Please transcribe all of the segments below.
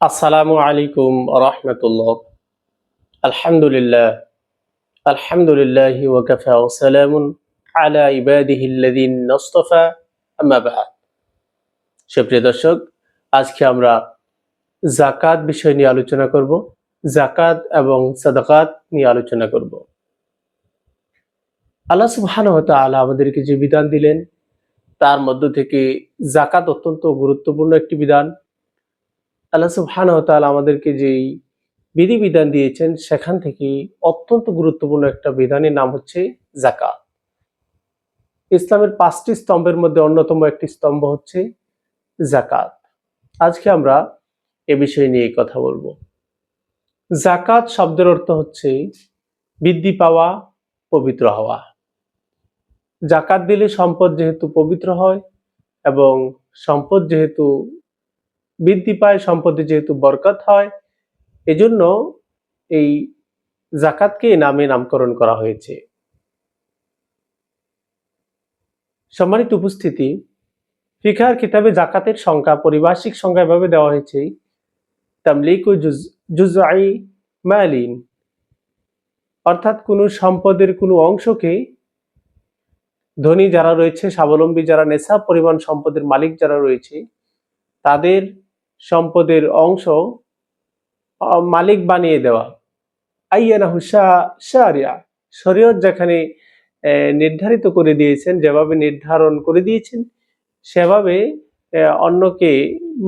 আসসালামু আলাইকুম রহমতুল্লাহ। আলহামদুলিল্লাহ। আলহামদুলিল্লাহ ওয়াকাফা ওসালামুন আলা নস্তফা, আম্মা বাদ। সুপ্রিয় দর্শক, আজকে আমরা জাকাত বিষয় নিয়ে আলোচনা করব জাকাত এবং সাদাকাত নিয়ে আলোচনা করব। আল্লাহ সুবহানাহু ওয়া তাআলা আমাদেরকে যে বিধান দিলেন, তার মধ্য থেকে জাকাত অত্যন্ত গুরুত্বপূর্ণ একটি বিধান। আল্লাহ সুবহানাহু তাআলা আমাদেরকে যেই বিধিবিধান দিয়েছেন, সেখান থেকে অত্যন্ত গুরুত্বপূর্ণ একটা বিধানের নাম হচ্ছে জাকাত ইসলামের পাঁচটি স্তম্ভের মধ্যে অন্যতম একটি স্তম্ভ হচ্ছে জাকাত আজকে আমরা এ বিষয় নিয়ে কথা বলব। জাকাত শব্দের অর্থ হচ্ছে বৃদ্ধি পাওয়া, পবিত্র হওয়া। জাকাত দিলে সম্পদ যেহেতু পবিত্র হয় এবং সম্পদ যেহেতু বৃদ্ধি পায় সম্পদে যেহেতু বরকত হয়, এজন্য এই জাকাতকে নামে নামকরণ করা হয়েছে। সম্মানিত উপস্থিতি ফিকার কিতাবে জাকাতের সংখ্যা, পরিভাষিক সংখ্যা এভাবে দেওয়া হয়েছে, তামলিক ও জুজাই মালিন অর্থাৎ কোনো সম্পদের কোনো অংশকে ধনী যারা রয়েছে, স্বাবলম্বী যারা নেশা পরিমাণ সম্পদের মালিক যারা রয়েছে, তাদের সম্পদের অংশ মালিক বানিয়ে দেওয়া। আইয়ানা হুসা শারিয়া। শরীয়ত যেখানে নির্ধারিত করে দিয়েছেন, যেভাবে নির্ধারণ করে দিয়েছেন, সেভাবে অন্যকে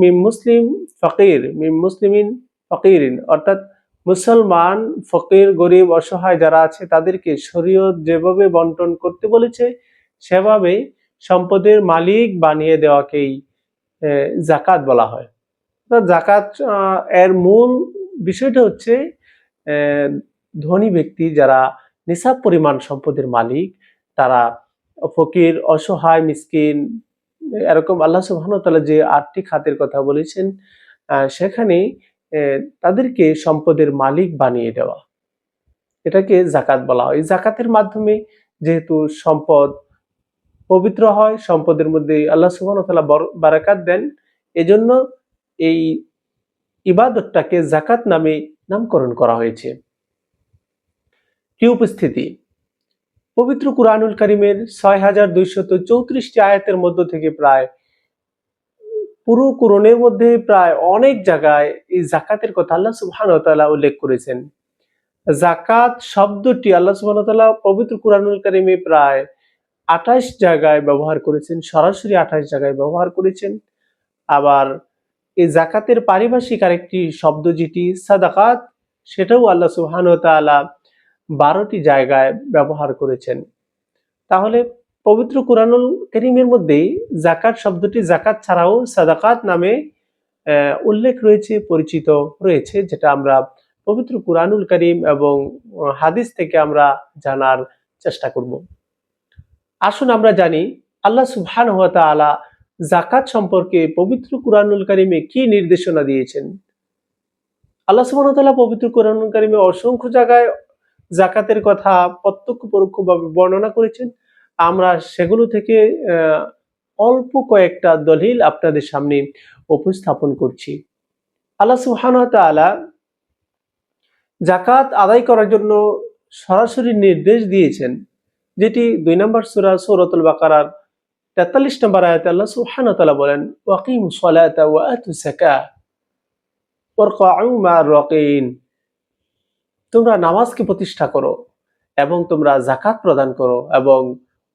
মিম মুসলিম ফকির, মিম মুসলিমিন ফকিরিন, অর্থাৎ মুসলমান, ফকির, গরিব, অসহায় যারা আছে, তাদেরকে শরীয়ত যেভাবে বন্টন করতে বলেছে, সেভাবে সম্পদের মালিক বানিয়ে দেওয়াকেই জাকাত বলা হয়। জাকাত এর মূল বিষয়টা হচ্ছে ধনী ব্যক্তি যারা নিসাব পরিমাণ সম্পদের মালিক, তারা ফকির, অসহায়, মিসকিন, এরকম আল্লাহ ওয়া যে আটটি খাতের কথা বলেছেন সেখানে তাদেরকে সম্পদের মালিক বানিয়ে দেওয়া। এটাকে জাকাত বলা হয়। জাকাতের মাধ্যমে যেহেতু সম্পদ পবিত্র হয়, সম্পদের মধ্যে আল্লাহ তাআলা বারাকাত দেন, এজন্য এই ইবাদতটাকে জাকাত নামে নামকরণ করা হয়েছে। কি উপস্থিতি পবিত্র কুরআনুল কারিমের ছয় হাজার দুইশত চৌত্রিশটি আয়াতের মধ্য থেকে প্রায় পুরো কোরআনের মধ্যে প্রায় অনেক জায়গায় এই জাকাতের কথা আল্লাহ সুবহানাহু উল্লেখ করেছেন। জাকাত শব্দটি আল্লাহ তাআলা পবিত্র কুরআনুল কারিমে প্রায় আঠাশ জায়গায় ব্যবহার করেছেন, সরাসরি আঠাশ জায়গায় ব্যবহার করেছেন। আবার এই জাকাতের পারিভাষিক আরেকটি শব্দ যেটি সাদাকাত, সেটাও আল্লাহ সুবহানাহু ওয়া তাআলা বারোটি জায়গায় ব্যবহার করেছেন। তাহলে পবিত্র কুরআনুল করিমের মধ্যে জাকাত শব্দটি জাকাত ছাড়াও সাদাকাত নামে উল্লেখ রয়েছে, পরিচিত রয়েছে, যেটা আমরা পবিত্র কুরআনুল করিম এবং হাদিস থেকে আমরা জানার চেষ্টা করব। আসুন আমরা জানি, আল্লাহ সুবহানাহু ওয়া তাআলা জাকাত সম্পর্কে পবিত্র কুরআনুল কারিমে কি নির্দেশনা দিয়েছেন? আল্লাহ তাআলা পবিত্র কুরআনুল কারিমে অসংখ্য জায়গায় জাকাতের কথা প্রত্যক্ষ পরোক্ষভাবে বর্ণনা করেছেন। আমরা সেগুলো থেকে অল্প কয়েকটা দলিল আপনাদের সামনে উপস্থাপন করছি। আল্লাহ সুবহানাহু জাকাত আদায় করার জন্য সরাসরি নির্দেশ দিয়েছেন, যেটি দুই নম্বর সূরা সূরাতুল বাকারার তেতাল্লিশ নম্বর আয়াতে আল্লাহ তাআলা বলেন ওয়াকিম সালাতা ওয়া তোমরা নামাজকে প্রতিষ্ঠা করো এবং তোমরা জাকাত প্রদান করো এবং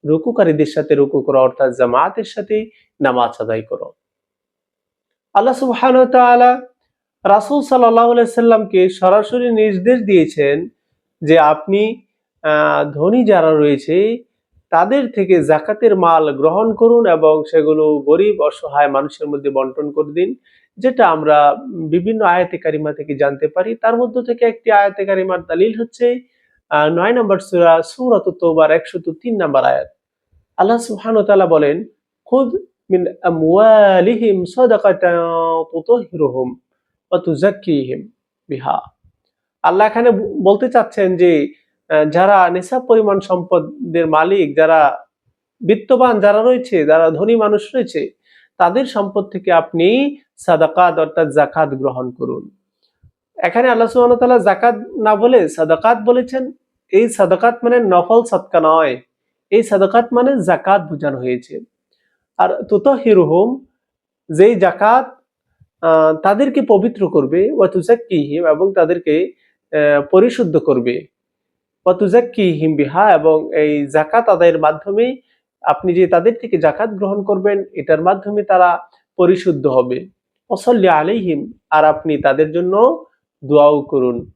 রুকুকারীদের সাথে রুকু করো, অর্থাৎ জামাতের সাথে নামাজ আদায় করো। আল্লাহ তাআলা রাসূল সাল্লাল্লাহু আলাইহি সাল্লামকে সরাসরি নির্দেশ দিয়েছেন যে আপনি ধনী যারা রয়েছে তাদের থেকে জাকাতের মাল গ্রহণ করুন এবং সেগুলো গরিব, অসহায় মানুষের মধ্যে বন্টন করে দিন, যেটা আমরা বিভিন্ন আয়াতে কারিমা থেকে জানতে পারি। তার মধ্য থেকে একটি আয়াতে কারিমার দলিল হচ্ছে নয় নম্বর সূরা সূরাত তওবার 103 নম্বর আয়াত। আল্লাহ সুবহানাহু ওয়া তাআলা বলেন, খুদ মিন আমওয়ালিহিম সাদাকাতান ওয়া তুযাক্কিহিম বিহা। আল্লাহ এখানে বলতে চাচ্ছেন যে যারা নেশা পরিমাণ সম্পদের মালিক, যারা বিত্তবান যারা রয়েছে, যারা ধনী মানুষ রয়েছে, তাদের সম্পদ থেকে আপনি সাদাকাত অর্থাৎ জাকাত গ্রহণ করুন। এখানে আল্লাহ ওয়া জাকাত না বলে সাদাকাত বলেছেন। এই সাদাকাত মানে নফল সৎকা নয়। এই সাদাকাত মানে জাকাত বোঝানো হয়েছে। আর তুতাহিরুহুম, যেই জাকাত তাদেরকে পবিত্র করবে, ওয়া তুজাক্কিহিম এবং তাদেরকে পরিশুদ্ধ করবে। ওয়া তুজাক্কিহিম বিহা এবং এই জাকাত আদায়ের মাধ্যমেই আপনি যে তাদের থেকে জাকাত গ্রহণ করবেন, এটার মাধ্যমে তারা পরিশুদ্ধ হবে। ওসল্লি আলাইহিম, আর আপনি তাদের জন্য দোয়াও করুন।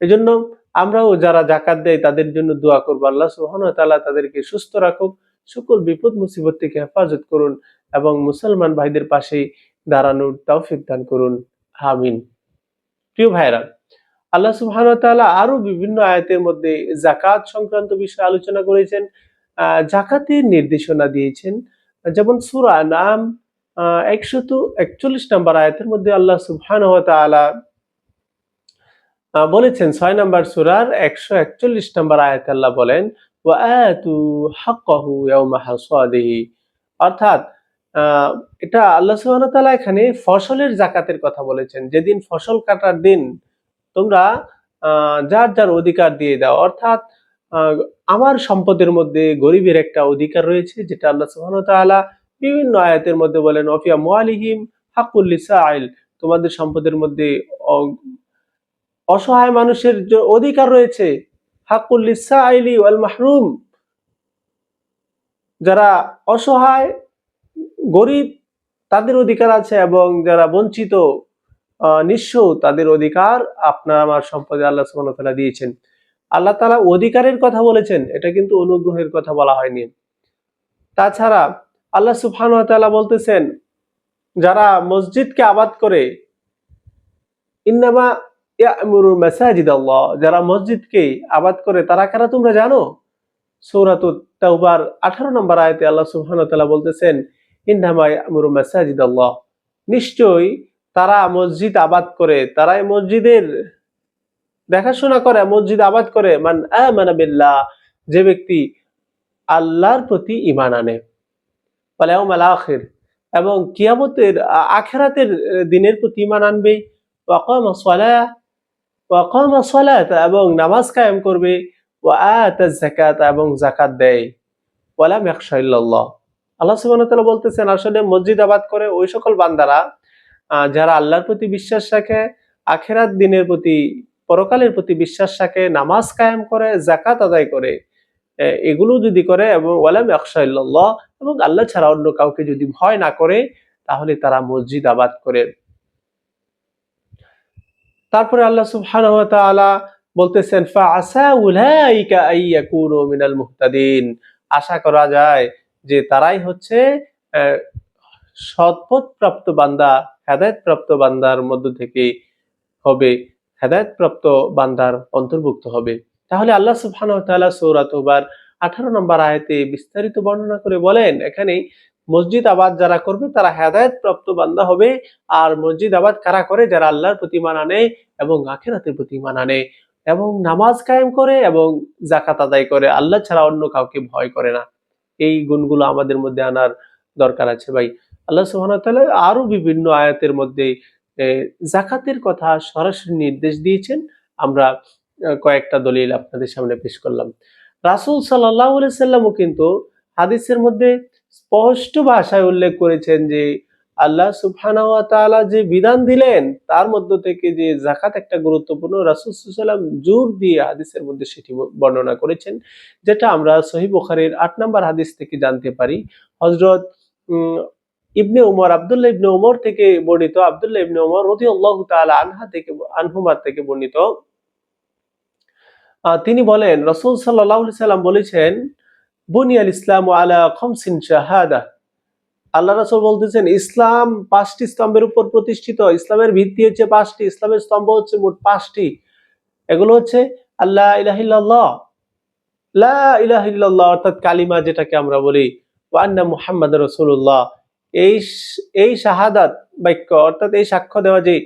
এজন্য আমরাও যারা জাকাত দেয়, তাদের জন্য দোয়া করব। আল্লাহ সুবহানাহু ওয়া তাআলা তাদেরকে সুস্থ রাখুক সকল বিপদ, মুসিবত থেকে হেফাজত করুন এবং মুসলমান ভাইদের পাশে দাঁড়ানোর তৌফিক দান করুন। আমিন। প্রিয় ভাইরা আল্লাহ ওয়া আরও বিভিন্ন আয়াতের মধ্যে জাকাত সংক্রান্ত বিষয়ে আলোচনা করেছেন জাকাতের নির্দেশনা দিয়েছেন। যেমন সূরা নাম একশত একচল্লিশ আয়াতের মধ্যে আল্লাহ বলেছেন, ছয় সুরার একশো একচল্লিশ নম্বর আয়াত আল্লাহ বলেন অর্থাৎ এটা আল্লাহ সুবহানাহু এখানে ফসলের জাকাতের কথা বলেছেন। যেদিন ফসল কাটার দিন তোমরা যার যার অধিকার দিয়ে দাও। অর্থাৎ আমার সম্পদের মধ্যে গরিবের একটা অধিকার রয়েছে, যেটা আল্লাহ সুবহানাহু ওয়া বিভিন্ন আয়াতের মধ্যে বলেন অফিয়া মুআলিহিম হাক্কুল লিসাইল। তোমাদের সম্পদের মধ্যে অসহায় মানুষের যে অধিকার রয়েছে, হাক্কুল লিসাইলি ওয়াল মাহরুম। যারা অসহায়, গরিব, তাদের অধিকার আছে এবং যারা বঞ্চিত নিঃস্ব তাদের অধিকার আপনার আমার সম্পদে আল্লাহ তাআলা দিয়েছেন। আল্লাহ তাআলা অধিকারের কথা বলেছেন, এটা কিন্তু অনুগ্রহের কথা বলা হয়নি। তাছাড়া আল্লাহ তাআলা বলতেছেন, যারা মসজিদকে আবাদ করে, ইন্নামা ইয়ামুরু মাসাজিদ আল্লাহ যারা মসজিদকে আবাদ করে, তারা কারা তোমরা জানো? সূরাতুত তাওবার 18 নম্বর আয়াতে আল্লাহ তাআলা বলতেছেন, ইন্নামা ইয়ামুরু মাসাজিদ আল্লাহ নিশ্চয়ই তারা মসজিদ আবাদ করে তারা এই মসজিদের দেখাশোনা করে, মসজিদ আবাদ করে। মান আমানা বিল্লাহ, যে ব্যক্তি আল্লাহর প্রতি ইমান আনে। ওয়াল ইয়াউমাল আখির, এবং কিয়ামতের, আখেরাতের দিনের প্রতি ইমান আনবে ওয়াকামা সালাহ ওয়াকামা এবং নামাজ কায়েম করবে। ওয়া আতা যাকাত, এবং যাকাত দেয়। ওয়ালাম ইল্লাল্লাহ। আল্লাহ তাআলা বলতেছেন, আসলে মসজিদ আবাদ করে ওই সকল বান্দারা যারা আল্লাহর প্রতি বিশ্বাস রাখে, আখেরাত দিনের প্রতি, পরকালের প্রতি বিশ্বাস রাখে, নামাজ কায়েম করে জাকাত আদায় করে এগুলো যদি করে, এবং ওয়ালাম ইয়াখশা এবং আল্লাহ ছাড়া অন্য কাউকে যদি ভয় না করে, তাহলে তারা মসজিদ আবাদ করে। তারপরে আল্লাহ সুবহানাহু বলতেছেন উলাইকা আইয়াকুনু মিনাল মুহতাদিন। আশা করা যায় যে তারাই হচ্ছে সৎপথ প্রাপ্ত বান্দা। হেদায়েত প্রাপ্ত বান্দার মধ্য থেকে হবে হেদায়েত প্রাপ্ত বান্দার অন্তর্ভুক্ত হবে। তাহলে আল্লাহ সুবহানাহু ওয়া তাআলা সূরা তওবার 18 নম্বর আয়তে বিস্তারিত বর্ণনা করে বলেন এখানে মসজিদ আবাদ যারা করবে তারা হেদায়েত প্রাপ্ত বান্দা হবে, আর মসজিদ আবাদ কারা করে? যারা আল্লাহর প্রতি ঈমান আনে এবং আখিরাতের প্রতি ঈমান আনে। এবং নামাজ কায়েম করে এবং জাকাত আদায় করে, আল্লাহ ছাড়া অন্য কাউকে ভয় করে না। এই গুণগুলো আমাদের মধ্যে আনার দরকার আছে ভাই। আল্লাহ সুবহানাহু ওয়া তাআলা আরও বিভিন্ন আয়াতের মধ্যে জাকাতের কথা সরাসরি নির্দেশ দিয়েছেন। আমরা কয়েকটা দলিল আপনাদের সামনে পেশ করলাম। রাসূল আলাইহি সাল্লামও কিন্তু হাদিসের মধ্যে স্পষ্ট ভাষায় উল্লেখ করেছেন যে আল্লাহ তাআলা যে বিধান দিলেন তার মধ্য থেকে যে জাকাত একটা গুরুত্বপূর্ণ রাসূল সাল্লাম জোর দিয়ে হাদিসের মধ্যে সেটি বর্ণনা করেছেন যেটা আমরা সহিহ বুখারীর আট নম্বর হাদিস থেকে জানতে পারি। হযরত উম, ইবনে উমর, আব্দুল্লাহ ইবনে উমর থেকে বর্ণিত, আব্দুল্লাহ ইবনে উমর রাদিয়াল্লাহু তাআলা আনহা থেকে আনহুমা থেকে বর্ণিত। তিনি বলেন, রাসূল সাল্লাল্লাহু সাল্লাম বলেছেন, বুনিয়াল ইসলামু আলা খামসিন শাহাদা। আল্লাহ রাসূল বলতেছেন, ইসলাম পাঁচটি স্তম্ভের উপর প্রতিষ্ঠিত। ইসলামের ভিত্তি হচ্ছে পাঁচটি, ইসলামের স্তম্ভ হচ্ছে মোট পাঁচটি। এগুলো হচ্ছে আল্লাহ ইলাহা ইল্লাল্লাহ। লা ইলাহা ইল্লাল্লাহ অর্থাৎ কালিমা যেটাকে আমরা বলি, ওয়া আন্না মুহাম্মাদ রাসূলুল্লাহ। এই এই শাহাদাত বাক্য, অর্থাৎ এই সাক্ষ্য দেওয়া যে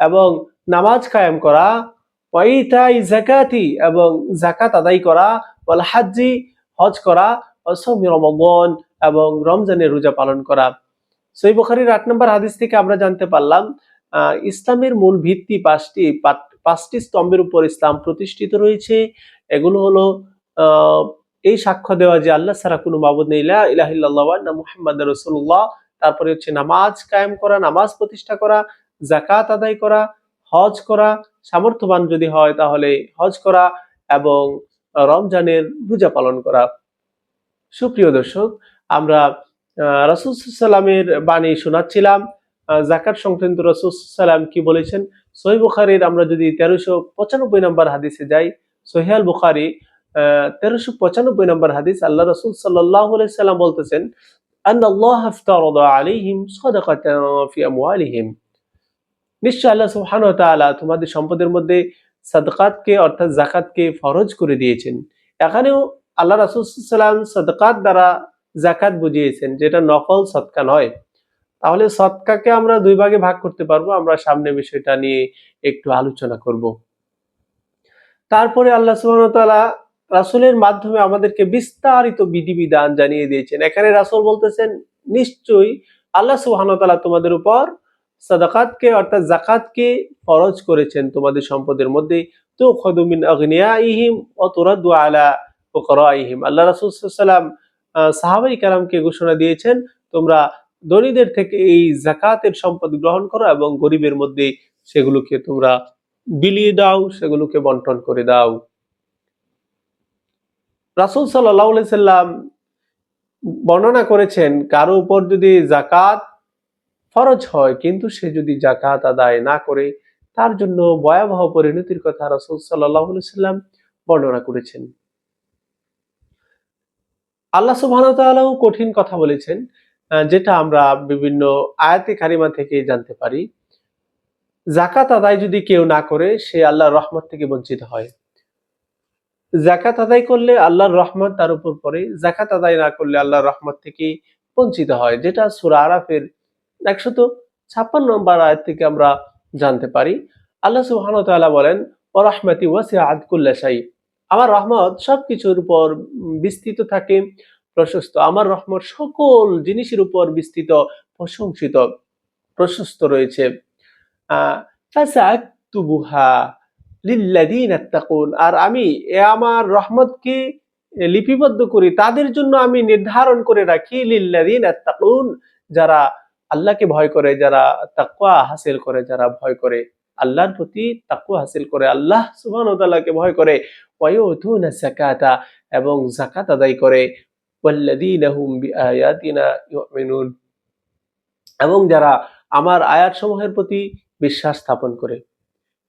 এবং নামাজ কায়েম করা জাকাতি এবং জাকাত আদায় করা হাজ্জি হজ করা এবং রমজানের রোজা পালন করা। সই বুখারির আট নম্বর হাদিস থেকে আমরা জানতে পারলাম ইসলামের মূল ভিত্তি পাঁচটি পাঁচটি স্তম্ভের উপর ইসলাম প্রতিষ্ঠিত রয়েছে। এগুলো হলো এই সাক্ষ্য দেওয়া যে আল্লাহ ছাড়া কোনো মাবুদ নেই। লা ইলাহা ইল্লাল্লাহ ওয়া আন্না তারপরে হচ্ছে নামাজ কায়েম করা, নামাজ প্রতিষ্ঠা করা জাকাত আদায় করা, হজ করা। সামর্থ্যবান যদি হয় তাহলে হজ করা এবং রমজানের রোজা পালন করা। সুপ্রিয় দর্শক, আমরা রাসুল সাল্লামের বাণী শোনাচ্ছিলাম। জাকাত সংক্রান্ত রসুল সালাম কি বলেছেন? সহি বুখারির আমরা যদি তেরোশো পঁচানব্বই নম্বর হাদিসে যাই সহিয়াল বুখারি তেরোশো পঁচানব্বই নম্বর হাদিস আল্লাহ রসুল সাল্লাম বলতেছেন সম্পদের মধ্যে সাদকাতকে অর্থাৎ ফরজ করে দিয়েছেন। এখানেও আল্লাহ সাদকাত দ্বারা জাকাত বুঝিয়েছেন, যেটা নকল সৎকা নয়। তাহলে সৎকাকে আমরা দুই ভাগে ভাগ করতে পারব। আমরা সামনে বিষয়টা নিয়ে একটু আলোচনা করব। তারপরে আল্লাহ ওয়া তাআলা মাধ্যমে আমাদেরকে বিস্তারিত বিধিবিধান জানিয়ে দিয়েছেন। এখানে রাসূল বলতেছেন, নিশ্চয়ই আল্লাহ ওয়া তোমাদের উপর সাদাকাতকে অর্থাৎ জাকাতকে ফরজ করেছেন। তোমাদের সম্পদের মধ্যে তো খদুমিন আগ্নিয়াইহিম ও তুরাদু আলা ফুকরাইহিম আল্লাহ রাসূল সাল্লাম সাহাবাই কালামকে ঘোষণা দিয়েছেন, তোমরা ধনীদের থেকে এই জাকাতের সম্পদ গ্রহণ করো এবং গরিবের মধ্যে সেগুলোকে তোমরা বিলিয়ে দাও, সেগুলোকে বন্টন করে দাও। রাসূল সাল্লাম বর্ণনা করেছেন, কারও উপর যদি জাকাত ফরজ হয়, কিন্তু সে যদি জাকাত আদায় না করে, তার জন্য ভয়াবহ পরিণতির কথা রাসূল সাল্লাম বর্ণনা করেছেন। আল্লাহ তাআলাও কঠিন কথা বলেছেন যেটা আমরা বিভিন্ন আয়াতে কারিমা থেকে জানতে পারি। জাকাত আদায় যদি কেউ না করে, সে আল্লাহর রহমত থেকে বঞ্চিত হয়। জাকাত আদায় করলে আল্লাহর রহমত তার উপর পড়ে জাকাত আদায় না করলে আল্লাহর রহমত থেকে বঞ্চিত হয়, যেটা সূরা আরাফের একশত ছাপ্পান্ন নম্বর আয়াত থেকে আমরা জানতে পারি। আল্লাহ সুবহানাহু ওয়া বলেন ও রহমতি ওয়াসিআত কুল্লা শাই আমার রহমত সবকিছুর উপর বিস্তৃত থাকে প্রশস্ত। আমার রহমত সকল জিনিসের উপর বিস্তৃত, প্রশংসিত, প্রশস্ত রয়েছে। আর আমি এ আমার রহমতকে লিপিবদ্ধ করি, তাদের জন্য আমি নির্ধারণ করে রাখি ইত্তাকুন যারা আল্লাহকে ভয় করে, যারা তাকওয়া হাসিল করে, যারা ভয় করে। আল্লাহর প্রতি তাকওয়া হাসিল করে, আল্লাহ তাআলাকে ভয় করে। এবং যাকাত আদায় করে। এবং যারা আমার আয়াতসমূহের প্রতি বিশ্বাস স্থাপন করে।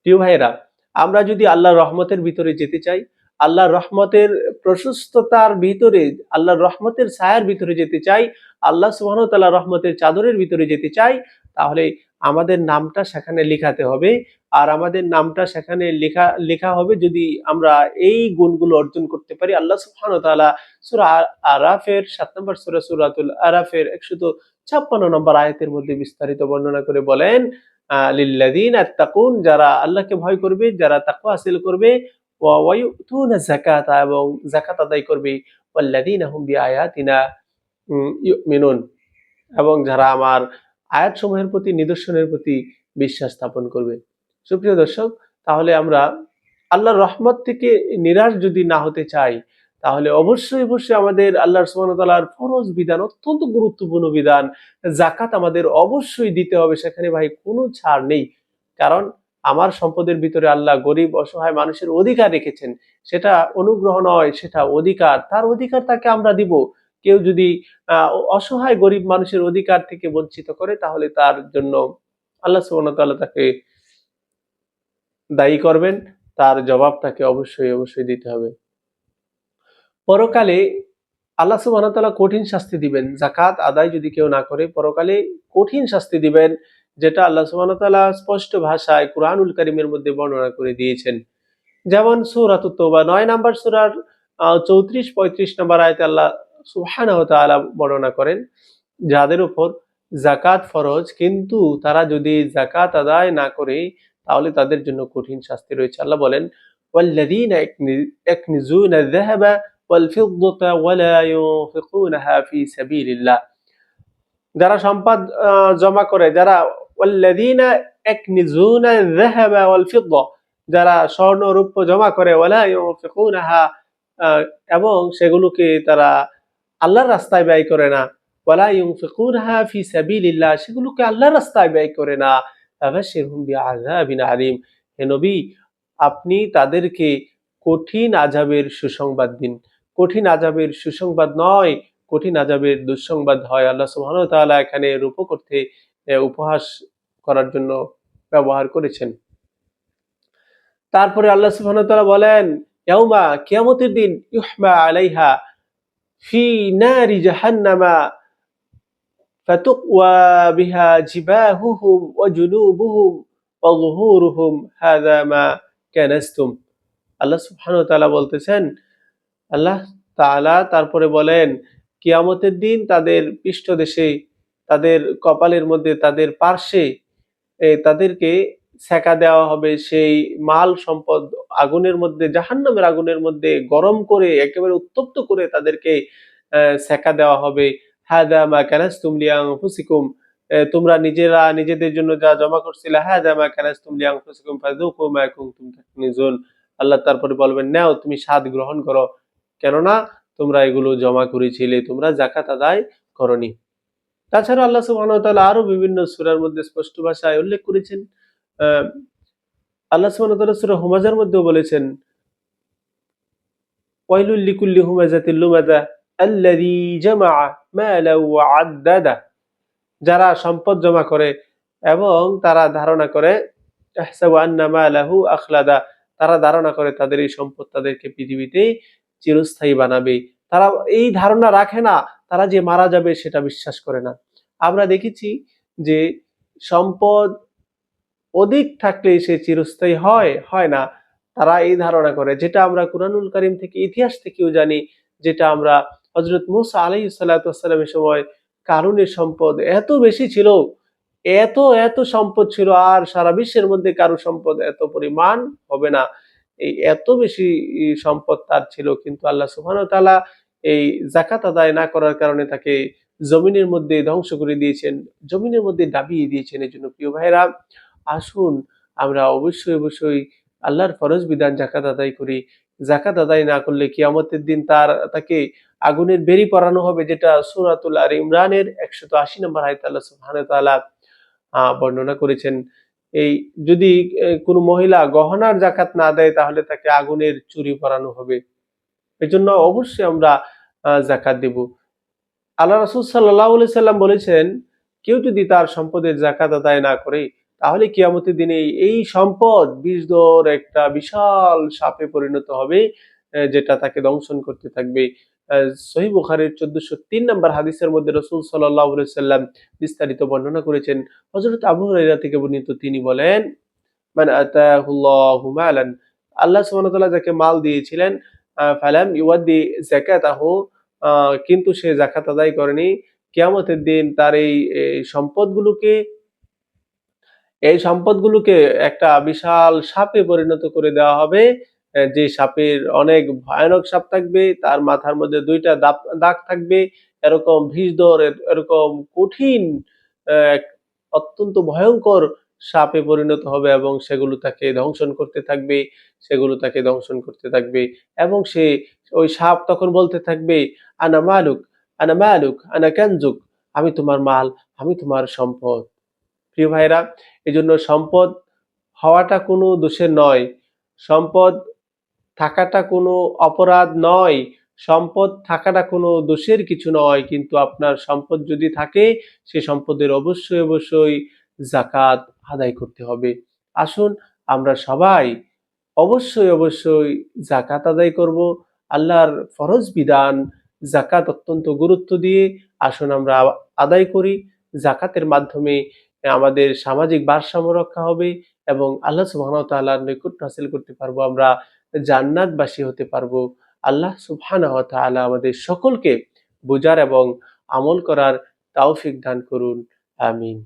প্রিয় ভাইয়েরা, আমরা যদি আল্লাহর রহমতের ভিতরে যেতে চাই, আল্লাহর রহমতের প্রশস্ততার ভিতরে, আল্লাহর রহমতের ছায়ার ভিতরে যেতে চাই, আল্লাহ ওয়া রহমতের চাদরের ভিতরে যেতে চাই, তাহলে আমাদের নামটা সেখানে লেখাতে হবে আর আমাদের নামটা সেখানে লেখা লেখা হবে যদি আমরা এই গুণগুলো অর্জন করতে পারি। আল্লাহ সুবহানাহু ওয়া তাআলা সূরা আরাফের সাত নম্বর সূরা সূরাতুল আরাফের 156 নম্বর আয়াতের মধ্যে বিস্তারিত বর্ণনা করে বলেন আহ, লিল্লাযীনা আত্তাকুন যারা আল্লাহকে ভয় করবে যারা তাকওয়া হাসিল করবে ওয়া ওয়ায়ুতুনা যাকাতা এবং যাকাত আদায় করবে ওয়াল্লাযীনা হুম বিআয়াতিনা উম, ইউমিনুন। এবং যারা আমার আয়াতসমূহের প্রতি নিদর্শনের প্রতি বিশ্বাস স্থাপন করবে। সুপ্রিয় দর্শক, তাহলে আমরা আল্লাহর রহমত থেকে নিরাশ যদি না হতে চাই, তাহলে অবশ্যই অবশ্যই আমাদের ওয়া তাআলার ফরজ বিধান, অত্যন্ত গুরুত্বপূর্ণ বিধান জাকাত আমাদের অবশ্যই দিতে হবে, সেখানে ভাই কোনো ছাড় নেই। কারণ আমার সম্পদের ভিতরে আল্লাহ গরিব, অসহায় মানুষের অধিকার রেখেছেন, সেটা অনুগ্রহ নয়, সেটা অধিকার। তার অধিকার তাকে আমরা দিব। কেউ যদি অসহায় গরিব মানুষের অধিকার থেকে বঞ্চিত করে, তাহলে তার জন্য আল্লাহ তাআলা তাকে দায়ী করবেন, তার জবাব তাকে অবশ্যই অবশ্যই দিতে হবে। পরকালে আল্লাহ ওয়া কঠিন শাস্তি দিবেন জাকাত আদায় যদি কেউ না করে, পরকালে কঠিন শাস্তি দিবেন, যেটা আল্লাহ ওয়া স্পষ্ট ভাষায় কুরআনুল কারীমের মধ্যে বর্ণনা করে দিয়েছেন। যেমন সূরাতুত তওবা 9 নাম্বার সুরার 34 35 নম্বর আয়াতে আল্লাহ সুবহানাহু তাআলা বর্ণনা করেন, যাদের উপর জাকাত ফরজ, কিন্তু তারা যদি জাকাত আদায় না করে তাহলে তাদের জন্য কঠিন শাস্তি রয়েছে আল্লাহ বলেন والذين يكنزون الذهب والفضة ولا ينفقونها في سبيل الله যারা সম্পদ আহ, জমা করে যারা والذين يكنزون الذهب والفضة যারা স্বর্ণ রূপ্য জমা করে ولا ينفقونها আহ, এবং সেগুলোকে তারা আল্লাহর রাস্তায় ব্যয় করে না ওয়ালা ইউনফিকুনহা ফি সাবিলিল্লাহ সেগুলোকে আল্লাহর রাস্তায় ব্যয় করে না নবী, আপনি তাদেরকে কঠিন আযাবের সুসংবাদ দিন। কঠিন আজাবের সুসংবাদ নয়, কঠিন আজাবের দুঃসংবাদ হয়। আল্লাহ সুবহানাহু এখানে রূপ করতে উপহাস করার জন্য ব্যবহার করেছেন। তারপরে আল্লাহ সুবহানাহু বলেন, ইয়াউমা কিয়ামতের দিন ইউহমা আলাইহা ফি নারি জাহান্নামা فتقوى بها جباههم وجنوبهم وظهورهم هذا ما كنستم আল্লাহ সুবহানাহু ওয়া তাআলা বলতেছেন আল্লাহ তাআলা তারপরে বলেন কিয়ামতের দিন তাদের পৃষ্ঠদেশে তাদের কপালের মধ্যে তাদের পার্শ্বে এ, তাদেরকে সেকা দেওয়া হবে সেই মাল সম্পদ আগুনের মধ্যে জাহান্নামের আগুনের মধ্যে গরম করে একেবারে উত্তপ্ত করে তাদেরকে আহ, সেকা দেওয়া হবে হাদা মা কানাস্তুম লিআনফুসিকুম। আহ, তোমরা নিজেরা নিজেদের জন্য যা জমা করছিলে হাদা মা কানাস্তুম লিআনফুসিকুম ফাযুকু মা কুনতুম তাকনিজুন। আল্লাহ তারপরে বলবেন নাও তুমি স্বাদ গ্রহণ করো। কেননা তোমরা এগুলো জমা করেছিলে তোমরা জাকাত আদায় করনি। তাছাড়া আল্লাহ সুবহানাহু ওয়া তাআলা আরও বিভিন্ন সূরার মধ্যে স্পষ্ট ভাষায় উল্লেখ করেছেন। আল্লাহ সুবহানাহু ওয়া তাআলা সূরা হুমাজার মধ্যেও বলেছেন ওয়াইলুল লিকুল্লি হুমাজাতিল লুমাজা। জামা আদ্দাদা। যারা সম্পদ জমা করে এবং তারা ধারণা করে আখলাদা। তারা ধারণা করে তাদের এই সম্পদ তাদেরকে পৃথিবীতে চিরস্থায়ী বানাবে। তারা এই ধারণা রাখে না, তারা যে মারা যাবে সেটা বিশ্বাস করে না। আমরা দেখেছি যে সম্পদ অধিক থাকলে সে চিরস্থায়ী হয় হয় না। তারা এই ধারণা করে, যেটা আমরা কুরআনুল কারীম থেকে, ইতিহাস থেকেও জানি, যেটা আমরা হযরত মুসা আলাইহিস সালামের সময় কারুনের সম্পদ এত বেশি ছিল, এত এত সম্পদ ছিল, আর সারা বিশ্বের মধ্যে কারও সম্পদ এত পরিমাণ হবে না। এই এত বেশি সম্পদ তার ছিল, কিন্তু আল্লাহ সুবহানাহু ওয়া তাআলা এই জাকাত আদায় না করার কারণে তাকে জমিনের মধ্যে ধ্বংস করে দিয়েছেন, জমিনের মধ্যে ডাবিয়ে দিয়েছেন। এই জন্য প্রিয় ভাইরা আসুন আমরা অবশ্যই অবশ্যই আল্লাহর ফরজ বিধান জাকাত আদায় করি। জাকাত আদায় না করলে কিয়ামতের দিন তার, তাকে আগুনের বেরি পরানো হবে যেটা সূরাতুল আর ইমরানের 180 নম্বর আয়াতে আল্লাহ আহ, বর্ণনা করেছেন। এই যদি কোনো মহিলা গহনার জাকাত না দেয় তাহলে তাকে আগুনের চুরি পরানো হবে। এজন্য অবশ্যই আমরা জাকাত দেব। আল্লাহ রাসূল আলাইহি সাল্লাম বলেছেন কেউ যদি তার সম্পদের জাকাত আদায় না করে তাহলে কিয়ামতের দিনে এই- সম্পদ বিষধর একটা বিশাল সাপে পরিণত হবে যেটা তাকে দংশন করতে থাকবে। সহিহ বুখারীর 1403 নম্বর হাদিসের মধ্যে রাসূল আলাইহি সাল্লাম বিস্তারিত বর্ণনা করেছেন। হযরত আবু হুরায়রা থেকে বর্ণিত তিনি বলেন মান আতাহুল্লাহু আল্লাহ তাআলা যাকে মাল দিয়েছিলেন ফালাম ইউয়াদ্দি আহ, কিন্তু সে জাকাত আদায় করেনি। কিয়ামতের দিন তার এই সম্পদগুলোকে এই সম্পদগুলোকে একটা বিশাল সাপে পরিণত করে দেওয়া হবে। যে সাপের অনেক ভয়ানক সাপ থাকবে, তার মাথার মধ্যে দুইটা দাগ থাকবে। এরকম বিষধর এরকম কঠিন এক অত্যন্ত ভয়ঙ্কর সাপে পরিণত হবে এবং সেগুলো তাকে দংশন করতে থাকবে, সেগুলো তাকে দংশন করতে থাকবে এবং সে ওই সাপ তখন বলতে থাকবে, আনা মালুক আনা মালুক, আনা কানজুক, আমি তোমার মাল, আমি তোমার সম্পদ। প্রিয় ভাইরা এই জন্য সম্পদ হওয়াটা কোনো দোষের নয়। সম্পদ থাকাটা কোনো অপরাধ নয়, সম্পদ থাকাটা কোনো দোষের কিছু নয়, কিন্তু আপনার সম্পদ যদি থাকে, সে সম্পদের অবশ্যই অবশ্যই জাকাত আদায় করতে হবে। আসুন আমরা সবাই অবশ্যই অবশ্যই জাকাত আদায় করব, আল্লাহর ফরজ বিধান জাকাত অত্যন্ত গুরুত্ব দিয়ে আসুন আমরা আদায় করি। জাকাতের মাধ্যমে আমাদের সামাজিক ভারসাম্য রক্ষা হবে এবং আল্লাহ তাআলার নৈকট্য হাসিল করতে পারব আমরা জান্নাতবাসী হতে পারব। আল্লাহ সুবহানাহু ওয়া তাআলা আমাদের সকলকে বোঝার এবং আমল করার তৌফিক দান করুন। আমিন।